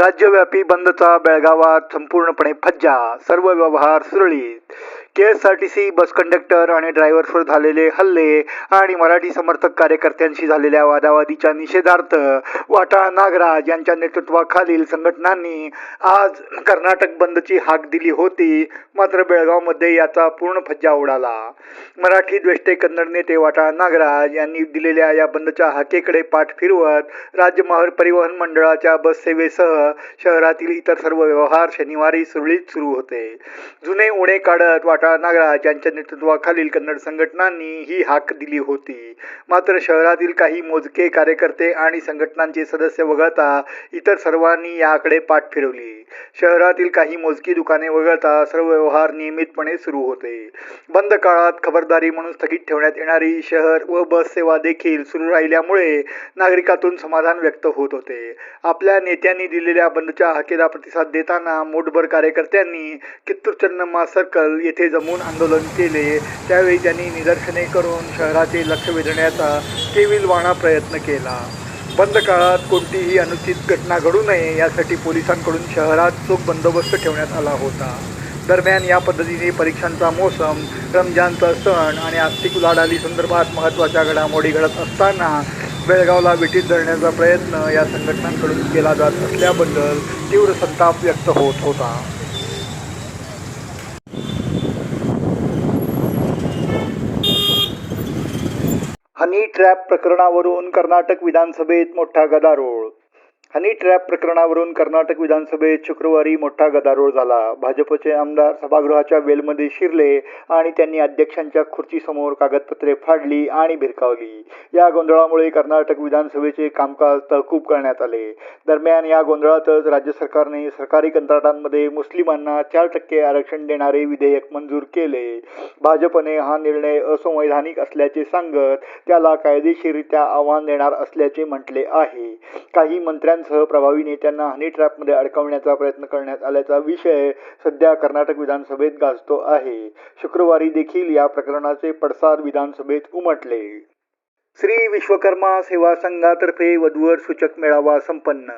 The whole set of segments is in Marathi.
राज्यव्यापी बंदचा बेळगावात संपूर्णपणे फज्जा सर्व व्यवहार सुरळीत. K S R T C bus conductor आणि ड्रायव्हर्सवर झालेले हल्ले आणि मराठी समर्थक कार्यकर्त्यांशी झालेल्या वादावादीच्या निषेधार्थ वाटाळा नागराज यांच्या नेतृत्वाखालील संघटनांनी आज कर्नाटक बंदची हाक दिली होती. मात्र बेळगावमध्ये याचा पूर्ण फज्जा उडाला. मराठी द्वेष्टे कन्नड नेते वाटाळा नागराज यांनी दिलेल्या या बंदच्या हाकेकडे पाठ फिरवत राज्य महार परिवहन मंडळाच्या बस सेवेसह शहरातील इतर सर्व व्यवहार शनिवारी सुरळीत सुरू होते. जुने उणे काढत वाटाळा नागराज यांच्या नेतृत्वाखालील कन्नड संघटनांनी ही हाक दिली होती. मात्र शहरातील काही मोजके कार्यकर्ते आणि संघटनांचे सदस्य वगळता इतर सर्वांनी याकडे पाठ फिरवली. शहरातील काही मोजकी दुकाने वगळता सर्व व्यवहार नियमितपणे सुरू होते. बंद काळात खबरदारी म्हणून स्थगित ठेवण्यात येणारी शहर व बस सेवा देखील सुरू राहिल्यामुळे नागरिकातून समाधान व्यक्त होत होते. आपल्या नेत्यांनी दिलेल्या बंदच्या हकेला प्रतिसाद देताना मोठभर कार्यकर्त्यांनी कित्तूर चन्नम्मा सर्कल येथे जमून आंदोलन केले. त्यावेळी त्यांनी निदर्शने करून शहराचे लक्ष वेधण्याचा केविलवाणा प्रयत्न केला. बंद काळात कोणतीही अनुचित घटना घडू नये यासाठी पोलिसांकडून शहरात चोख बंदोबस्त ठेवण्यात आला होता. दरम्यान या पद्धतीने परीक्षांचा मोसम रमजानचा सण आणि आर्थिक उलाढाली संदर्भात महत्त्वाच्या घडामोडी घडत असताना बेळगावला विटीत धरण्याचा प्रयत्न या संघटनांकडून केला जात असल्याबद्दल तीव्र संताप व्यक्त होत होता. हनी ट्रॅप प्रकरणावरून कर्नाटक विधानसभेत मोठा गदारोळ. हनी ट्रॅप प्रकरणावरून कर्नाटक विधानसभेत शुक्रवारी मोठा गदारोळ झाला. भाजपचे आमदार सभागृहाच्या वेलमध्ये शिरले आणि त्यांनी अध्यक्षांच्या खुर्चीसमोर कागदपत्रे फाडली आणि भिरकावली. या गोंधळामुळे कर्नाटक विधानसभेचे कामकाज तहकूब करण्यात आले. दरम्यान या गोंधळातच राज्य सरकारने सरकारी कंत्राटांमध्ये मुस्लिमांना चार टक्के आरक्षण देणारे विधेयक मंजूर केले. भाजपने हा निर्णय असंवैधानिक असल्याचे सांगत त्याला कायदेशीररित्या आव्हान देणार असल्याचे म्हटले आहे. काही मंत्र्यांसह प्रभावी नेत्यांना हनी ट्रॅपमध्ये अडकवण्याचा प्रयत्न करण्यात आल्याचा विषय सध्या कर्नाटक विधानसभेत गाजतो आहे. शुक्रवारी देखील या प्रकरणाचे पडसाद विधानसभेत उमटले. श्री विश्वकर्मा सेवा संघातर्फे वधूवर सूचक मेळावा संपन्न.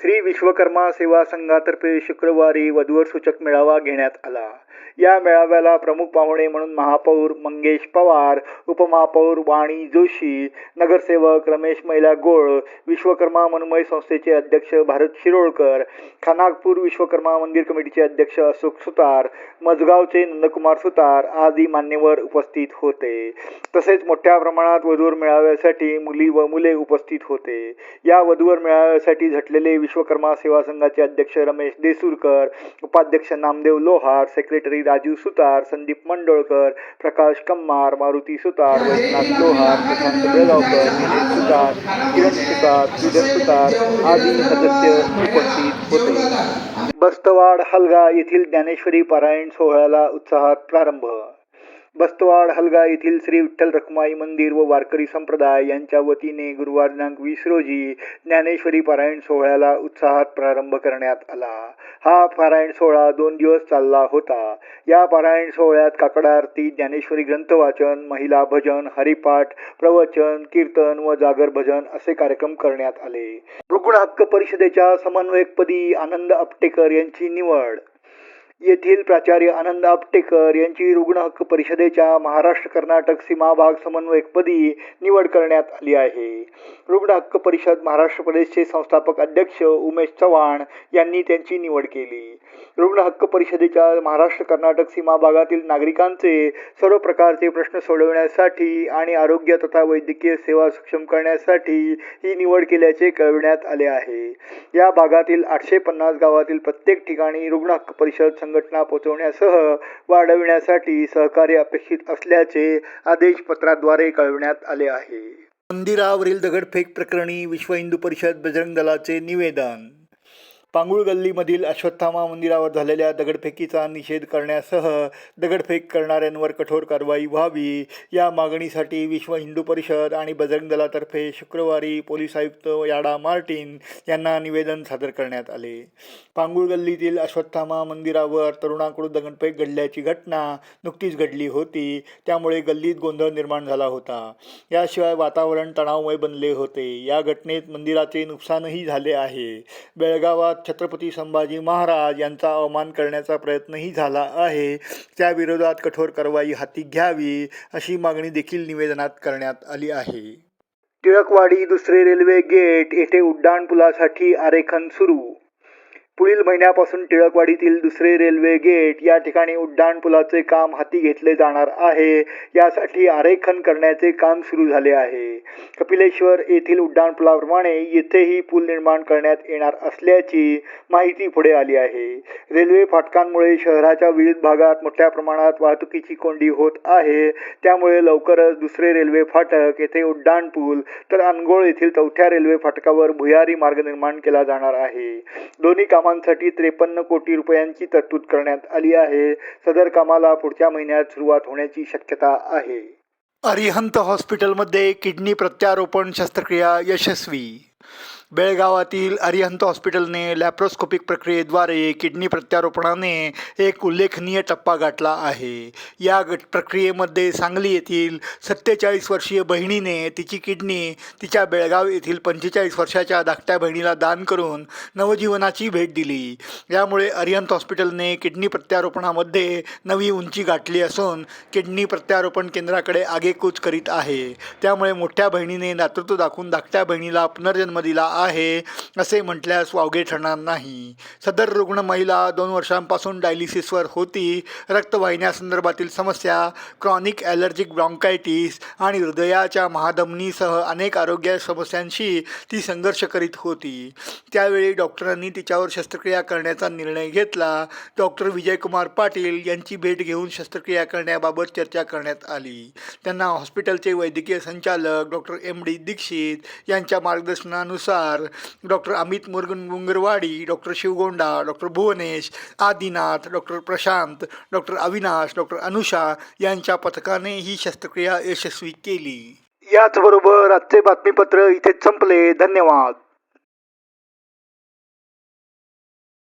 श्री विश्वकर्मा सेवा संघातर्फे शुक्रवारी वधूवर सूचक मेळावा घेण्यात आला. या मेळाव्याला प्रमुख पाहुणे म्हणून महापौर मंगेश पवार उपमहापौर वाणी जोशी नगरसेवक रमेश मैला गोळ विश्वकर्मा मनुमय संस्थेचे अध्यक्ष भारत शिरोळकर खानागपूर विश्वकर्मा मंदिर कमिटीचे अध्यक्ष अशोक सुतार मजगावचे नंदकुमार सुतार आदी मान्यवर उपस्थित होते. तसेच मोठ्या प्रमाणात वधूवर मेळाव्यासाठी मुली व मुले उपस्थित होते. या वधूवर मेळाव्यासाठी झटलेले विश्वकर्मा सेवा संघाचे अध्यक्ष रमेश देसूरकर उपाध्यक्ष नामदेव लोहार सेक्रेटरी सेक्रेटरी राजू सुतार संदीप मंडोळकर प्रकाश कम्मार मारुती सुतार वैजनाथ लोहार प्रशांत बेळगावकर निलेश सुतार किरण सुतार श्रीधर सुतार आदी सदस्य उपस्थित होते. बस्तवाड हलगा येथील ज्ञानेश्वरी पारायण सोहळ्याला उत्साहात प्रारंभ बस्तवाड हलगा येथील श्री विठ्ठल रखुमाई मंदिर व वारकरी संप्रदाय यांच्या वतीने गुरुवार दिनांक वीस रोजी ज्ञानेश्वरी पारायण सोहळ्याला उत्साहात प्रारंभ करण्यात आला. हा पारायण सोहळा दोन दिवस चालला होता. या पारायण सोहळ्यात काकडा आरती ज्ञानेश्वरी ग्रंथ वाचन महिला भजन हरिपाठ प्रवचन कीर्तन व जागर भजन असे कार्यक्रम करण्यात आले. रुग्ण हक्क परिषदेच्या समन्वयकपदी आनंद आपटेकर यांची निवड येथील प्राचार्य आनंद आपटेकर यांची रुग्ण हक्क परिषदेच्या महाराष्ट्र कर्नाटक सीमा भाग समन्वयकपदी निवड करण्यात आली आहे. रुग्ण हक्क परिषद महाराष्ट्र प्रदेशचे संस्थापक अध्यक्ष उमेश चव्हाण यांनी त्यांची निवड केली. रुग्ण हक्क परिषदेच्या महाराष्ट्र कर्नाटक सीमा भागातील नागरिकांचे सर्व प्रकारचे प्रश्न सोडवण्यासाठी आणि आरोग्य तथा वैद्यकीय सेवा सक्षम करण्यासाठी ही निवड केल्याचे कळविण्यात आले आहे. या भागातील आठशे पन्नास गावातील प्रत्येक ठिकाणी रुग्ण हक्क परिषद संघटना पोचवण्यासह वाढविण्यासाठी सहकार्य अपेक्षित असल्याचे आदेश पत्राद्वारे कळविण्यात आले आहे. मंदिरावरील दगडफेक प्रकरणी विश्व हिंदू परिषद बजरंग दलाचे निवेदन पांगुळ गल्लीमधील अश्वत्थामा मंदिरावर झालेल्या दगडफेकीचा निषेध करण्यासह दगडफेक करणाऱ्यांवर कठोर कारवाई व्हावी. या मागणीसाठी विश्व हिंदू परिषद आणि बजरंग दलातर्फे शुक्रवारी पोलीस आयुक्त याडा मार्टिन यांना निवेदन सादर करण्यात आले. पांगुळ गल्लीतील अश्वत्थामा मंदिरावर तरुणाकडून दगडफेक घडल्याची घटना नुकतीच घडली होती. त्यामुळे गल्लीत गोंधळ निर्माण झाला होता. याशिवाय वातावरण तणावमय बनले होते. या घटनेत मंदिराचे नुकसानही झाले आहे. बेळगावात छत्रपती संभाजी महाराज यांचा अवमान करण्याचा प्रयत्नही झाला आहे. त्याविरोधात कठोर कारवाई हाती घ्यावी अशी मागणी देखील निवेदनात करण्यात आली आहे. टिळकवाडी दुसरे रेल्वे गेट येथे उड्डाणपुलासाठी आरेखन सुरू पुढील महिन्यापासून टिळकवाडीतील दुसरे रेल्वे गेट या ठिकाणी उड्डाणपुलाचे काम हाती घेतले जाणार आहे. यासाठी आरेखन करण्याचे काम सुरू झाले आहे. कपिलेश्वर येथील उड्डाणपुलाप्रमाणे येथेही पूल निर्माण करण्यात येणार असल्याची माहिती पुढे आली आहे. रेल्वे फाटकांमुळे शहराच्या विविध भागात मोठ्या प्रमाणात वाहतुकीची कोंडी होत आहे. त्यामुळे लवकरच दुसरे रेल्वे फाटक येथे उड्डाणपूल तर अनगोळ येथील चौथ्या रेल्वे फाटकावर भुयारी मार्ग निर्माण केला जाणार आहे. दोन्ही कामांसाठी त्रेपन्न कोटी रुपयांची तरतूद करण्यात आली आहे. सदर कामाला पुढच्या महिन्यात सुरुवात होण्याची शक्यता आहे. अरिहंत हॉस्पिटलमध्ये किडनी प्रत्यारोपण शस्त्रक्रिया यशस्वी बेळगावातील अरिहंत हॉस्पिटलने लॅप्रोस्कोपिक प्रक्रियेद्वारे किडनी प्रत्यारोपणाने एक उल्लेखनीय टप्पा गाठला आहे. या गट प्रक्रियेमध्ये सांगली येथील सत्तेचाळीस वर्षीय बहिणीने तिची किडनी तिच्या बेळगाव येथील पंचेचाळीस वर्षाच्या धाकट्या बहिणीला दान करून नवजीवनाची भेट दिली. यामुळे अरिहंत हॉस्पिटलने किडनी प्रत्यारोपणामध्ये नवी उंची गाठली असून किडनी प्रत्यारोपण केंद्राकडे आगेकूच करीत आहे. त्यामुळे मोठ्या बहिणीने नेतृत्व दाखवून धाकट्या बहिणीला पुनर्जन्म दिला आहे आहे. असे म्हटल्यास वावगे ठरणार नाही. सदर रुग्ण महिला दोन वर्षांपासून डायलिसिसवर होती. रक्तवाहिन्यासंदर्भातील समस्या क्रॉनिक ॲलर्जिक ब्रॉन्कायटिस आणि हृदयाच्या महाधमनीसह अनेक आरोग्य समस्यांशी ती संघर्ष करीत होती. त्यावेळी डॉक्टरांनी तिच्यावर शस्त्रक्रिया करण्याचा निर्णय घेतला. डॉक्टर विजयकुमार पाटील यांची भेट घेऊन शस्त्रक्रिया करण्याबाबत चर्चा करण्यात आली. त्यांना हॉस्पिटलचे वैद्यकीय संचालक डॉक्टर एम डी दीक्षित यांच्या मार्गदर्शनानुसार doctor Amit Murgan Mungarwadi doctor Shivgonda doctor Bhuvnesh Adinath doctor Prashant doctor Avinash doctor Anusha यांच्या पथकाने ही शस्त्रक्रिया यशस्वी केली. याचबरोबर आजचे बातमीपत्र इथे संपले. धन्यवाद.